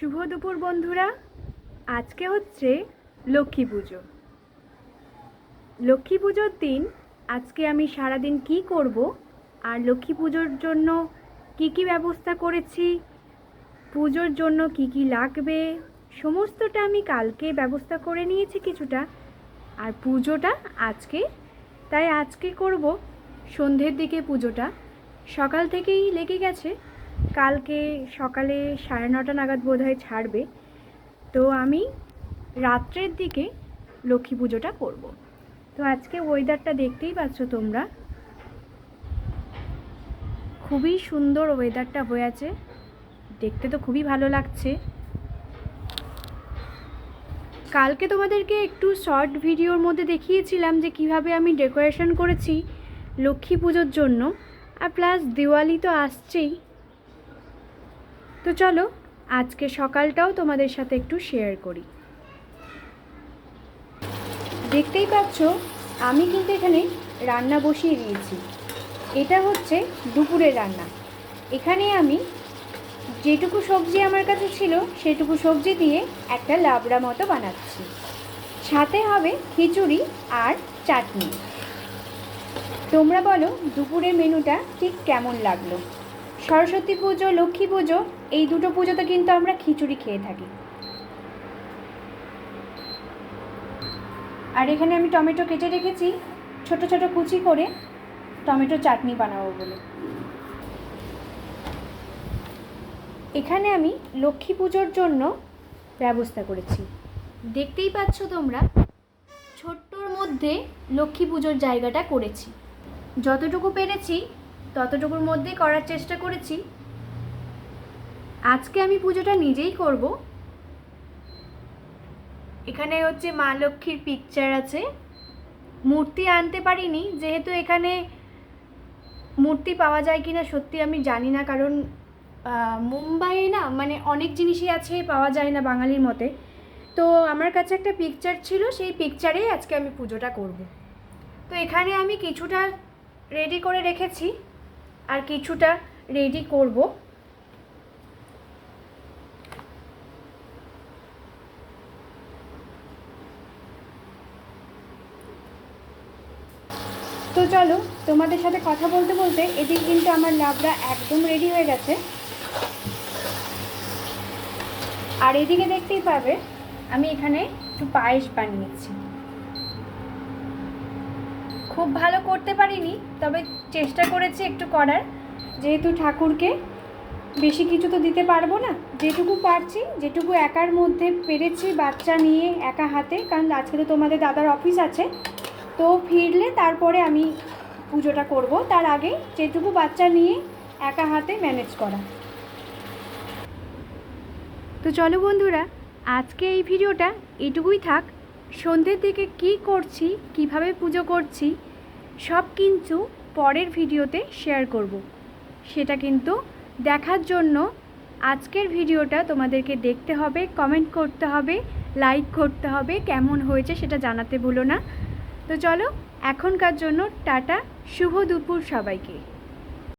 শুভ দুপুর, বন্ধুরা। আজকে হচ্ছে লক্ষ্মী পুজো। লক্ষ্মী পুজোর দিন আজকে আমি সারাদিন কি করব আর লক্ষ্মী পুজোর জন্য কি কি ব্যবস্থা করেছি, পুজোর জন্য কি কি লাগবে, সমস্তটা আমি কালকে ব্যবস্থা করে নিয়েছি কিছুটা। আর পুজোটা আজকে, তাই আজকে করব সন্ধ্যের দিকে পুজোটা। সকাল থেকেই লেগে গেছে কালকে সকালে সাড়ে নটা নাগাদ বোধ হয় ছাড়বে। তো আমি রাত্রের দিকে লক্ষ্মী পুজোটা করব। তো আজকে ওয়েদারটা দেখতেই পাচ্ছ তোমরা। খুবই সুন্দর ওয়েদারটা হয়ে আছে। দেখতে তো খুবই ভালো লাগছে। কালকে তোমাদেরকে একটু শর্ট ভিডিওর মধ্যে দেখিয়েছিলাম যে কীভাবে আমি ডেকোরেশন করেছি লক্ষ্মী পুজোর জন্য। আর প্লাস দিওয়ালি তো আসছেই। তো চলো, আজকে সকালটাও তোমাদের সাথে একটু শেয়ার করি। দেখতেই পাচ্ছ, আমি কিন্তু এখানে রান্না বসিয়ে দিয়েছি। এটা হচ্ছে দুপুরের রান্না। এখানে আমি যেটুকু সবজি আমার কাছে ছিল, সেটুকু সবজি দিয়ে একটা লাবড়া মতো বানাচ্ছি। সাথে হবে খিচুড়ি আর চাটনি। তোমরা বলো, দুপুরের মেনুটা ঠিক কেমন লাগল? সরস্বতী পুজো, লক্ষ্মী পুজো এই দুটো পুজোতে কিন্তু আমরা খিচুড়ি খেয়ে থাকি। আর এখানে আমি টমেটো কেটে রেখেছি, ছোট ছোট কুচি করে টমেটো চাটনি বানাবো বলে। এখানে আমি লক্ষ্মী পুজোর জন্য ব্যবস্থা করেছি। দেখতেই পাচ্ছ তোমরা, ছোট্টর মধ্যে লক্ষ্মী পুজোর জায়গাটা করেছি। যতটুকু পেরেছি, ততটুকুর মধ্যে করার চেষ্টা করেছি। আজকে আমি পুজোটা নিজেই করব। এখানে হচ্ছে মা লক্ষ্মীর পিকচার আছে। মূর্তি আনতে পারিনি, যেহেতু এখানে মূর্তি পাওয়া যায় কিনা সত্যি আমি জানি না, কারণ মুম্বাইয়ে না মানে অনেক জিনিসই আছে পাওয়া যায় না বাঙালির মতে। তো আমার কাছে একটা পিকচার ছিল, সেই পিকচারেই আজকে আমি পুজোটা করব। তো এখানে আমি কিছুটা রেডি করে রেখেছি, আর কিছুটা রেডি করব। তো চলো, তোমাদের সাথে কথা বলতে বলতে এদিক কিন্তু আমার লাবড়া একদম রেডি হয়ে গেছে। আর এদিকে দেখতেই পাবে আমি এখানে একটু পায়েস বানিয়েছি। খুব ভালো করতে পারিনি, তবে চেষ্টা করেছি একটু করার। যেহেতু ঠাকুরকে বেশি কিছু তো দিতে পারব না, যেটুকু পারছি, যেটুকু একার মধ্যে পেরেছি বাচ্চা নিয়ে একা হাতে, কারণ আজকে তো তোমাদের দাদার অফিস আছে তো ফিরলে তারপরে আমি পুজোটা করব। তার আগে যেটুকু বাচ্চা নিয়ে একা হাতে ম্যানেজ করা। তো চলো বন্ধুরা, আজকে এই ভিডিওটা এটুকুই থাক। সন্ধ্যের দিকে কি করছি, কীভাবে পুজো করছি, সব কিন্তু পরের ভিডিওতে শেয়ার করব। সেটা কিন্তু দেখার জন্য আজকের ভিডিওটা তোমাদেরকে দেখতে হবে কমেন্ট করতে হবে লাইক করতে হবে, কেমন হয়েছে সেটা জানাতে ভুলো না। তো চলো এখনকার জন্য টাটা শুভ দুপুর সবাইকে।